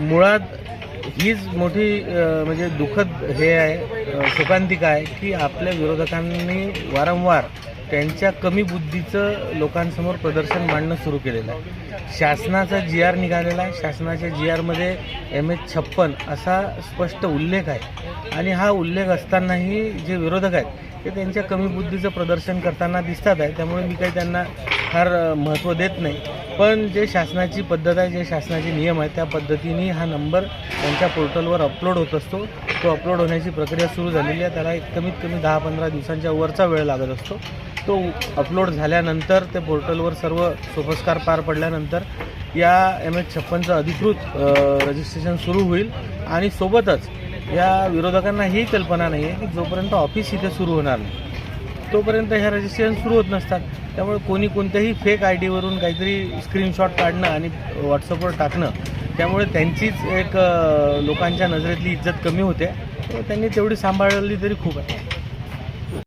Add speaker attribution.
Speaker 1: मुळात हीच मोठी म्हणजे दुःखद हे आहे शोकांतिका आहे की आपल्या विरोधकांनी वारंवार त्यांच्या कमी बुद्धीचं लोकांसमोर प्रदर्शन मांडणं सुरू केलेलं आहे. शासनाचा जी आर निघालेला आहे. शासनाच्या जी आरमध्ये एम एच छप्पन असा स्पष्ट उल्लेख आहे. आणि हा उल्लेख असतानाही जे विरोधक आहेत ते त्यांच्या कमी बुद्धीचं प्रदर्शन करताना दिसतात आहे. त्यामुळे मी काही त्यांना फार महत्त्व देत नाही. पण जे शासनाची पद्धत आहे जे शासनाचे नियम आहेत त्या पद्धतीने हा नंबर त्यांच्या पोर्टलवर अपलोड होत असतो. तो अपलोड होण्याची प्रक्रिया सुरू झालेली आहे. त्याला एक कमीत कमी दहा पंधरा दिवसांच्या वरचा वेळ लागत असतो. तो अपलोड झाल्यानंतर ते पोर्टलवर सर्व सोपस्कार पार पडल्यानंतर या एम एच छप्पनचं अधिकृत रजिस्ट्रेशन सुरू होईल. आणि सोबतच या विरोधकांना ही कल्पना नाही आहे की जोपर्यंत ऑफिस इथे सुरू होणार नाही. तोपर्यंत ह्या रजिस्ट्रेशन सुरू होत नसतात. त्यामुळे कोणी कोणत्याही फेक आय डीवरून काहीतरी स्क्रीनशॉट काढणं आणि व्हॉट्सअपवर टाकणं त्यामुळे त्यांचीच एक लोकांच्या नजरेतली इज्जत कमी होते. त्यांनी तेवढी सांभाळली तरी खूप आहे.